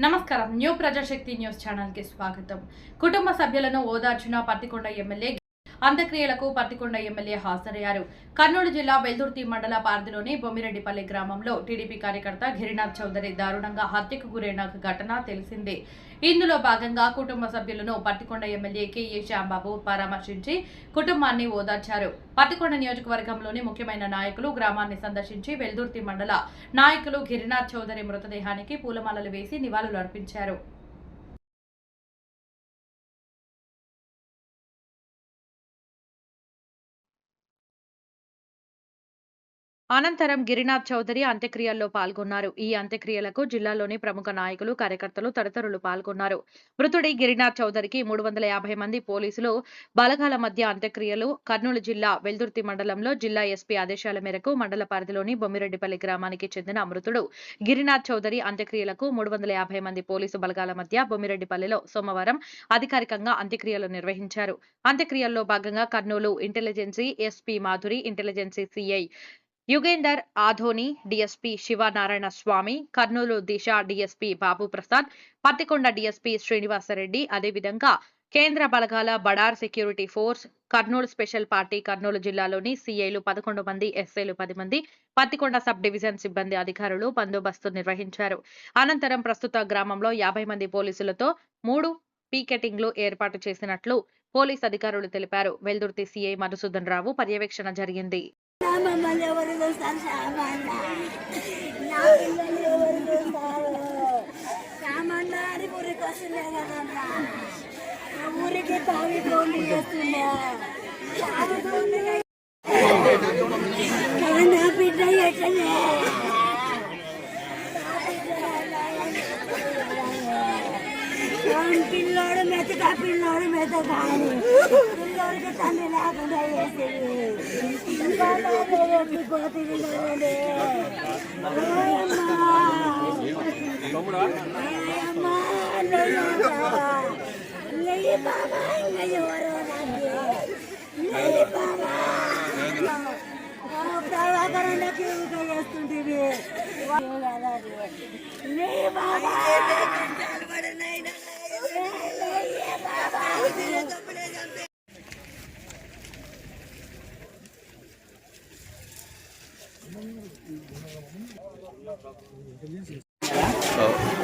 నమస్కారం. New Prajasakti news ఛానల్కి స్వాగతం. కుటుంబ సభ్యులను ఓదార్చిన పత్తికొండ ఎమ్మెల్యే అంత్యక్రియలకు పత్తికొండ ఎమ్మెల్యే హాజరయ్యారు. కర్నూలు జిల్లా వెల్దుర్తి మండల పారిధిలోని బొమ్మిరెడ్డిపల్లి గ్రామంలో టీడీపీ కార్యకర్త గిరినాథ్ చౌదరి దారుణంగా హత్యకు గురైన ఘటన తెలిసిందే. ఇందులో భాగంగా కుటుంబ సభ్యులను పత్తికొండ ఎమ్మెల్యే కేఏ శ్యాంబాబు పరామర్శించి కుటుంబాన్ని ఓదార్చారు. పత్తికొండ నియోజకవర్గంలోని ముఖ్యమైన నాయకులు గ్రామాన్ని సందర్శించి వెల్దుర్తి మండల నాయకులు గిరినాథ్ చౌదరి మృతదేహానికి పూలమాలలు వేసి నివాళులు అర్పించారు అనంతరం గిరినాథ్ చౌదరి అంత్యక్రియల్లో పాల్గొన్నారు. ఈ అంత్యక్రియలకు జిల్లాలోని ప్రముఖ నాయకులు కార్యకర్తలు తదితరులు పాల్గొన్నారు. మృతుడి గిరినాథ్ చౌదరికి మూడు వందల యాభై మంది పోలీసులు బలగాల మధ్య అంత్యక్రియలు కర్నూలు జిల్లా వెల్దుర్తి మండలంలో జిల్లా ఎస్పీ ఆదేశాల మేరకు మండల పరిధిలోని బొమ్మిరెడ్డిపల్లి గ్రామానికి చెందిన మృతుడు గిరినాథ్ చౌదరి అంత్యక్రియలకు మూడు వందల యాభై మంది పోలీసు బలగాల మధ్య బొమ్మిరెడ్డిపల్లిలో సోమవారం అధికారికంగా అంత్యక్రియలు నిర్వహించారు. అంత్యక్రియల్లో భాగంగా Kurnool intelligence SP Madhuri intelligence CI Yugender Adoni DSP Sivanarayana Swamy Kurnool Disha DSP Babu Prasad Pattikonda DSP Srinivasa Reddy. అదేవిధంగా కేంద్ర బలగాల border security force Kurnool special party Kurnool జిల్లాలోని సీఐలు పదకొండు మంది ఎస్ఐలు పది మంది పత్తికొండ సబ్ డివిజన్ సిబ్బంది అధికారులు బందోబస్తు నిర్వహించారు. అనంతరం ప్రస్తుత గ్రామంలో యాభై మంది పోలీసులతో మూడు పీకెటింగ్లు ఏర్పాటు చేసినట్లు పోలీస్ అధికారులు తెలిపారు. వెల్దుర్తి సీఐ మధుసూదన్ రావు పర్యవేక్షణ జరిగింది. నా మమ్మల్ని ఎవరు చూస్తారు సామాన్య నా పిల్లలు ఎవరు చూస్తారు సామాన్య అని ఊరికి వస్తుండే కదన్నా ఆ ఊరికి తాగి ఫోన్లు చేస్తుండే తాగుతుండే. కానీ నా బిడ్డ ఎట్లనే వాడి పిల్లోడు మెతక పిల్లోడు మెతక ఊక చేస్తుంటివి నెయ్యి బాబా. Oh.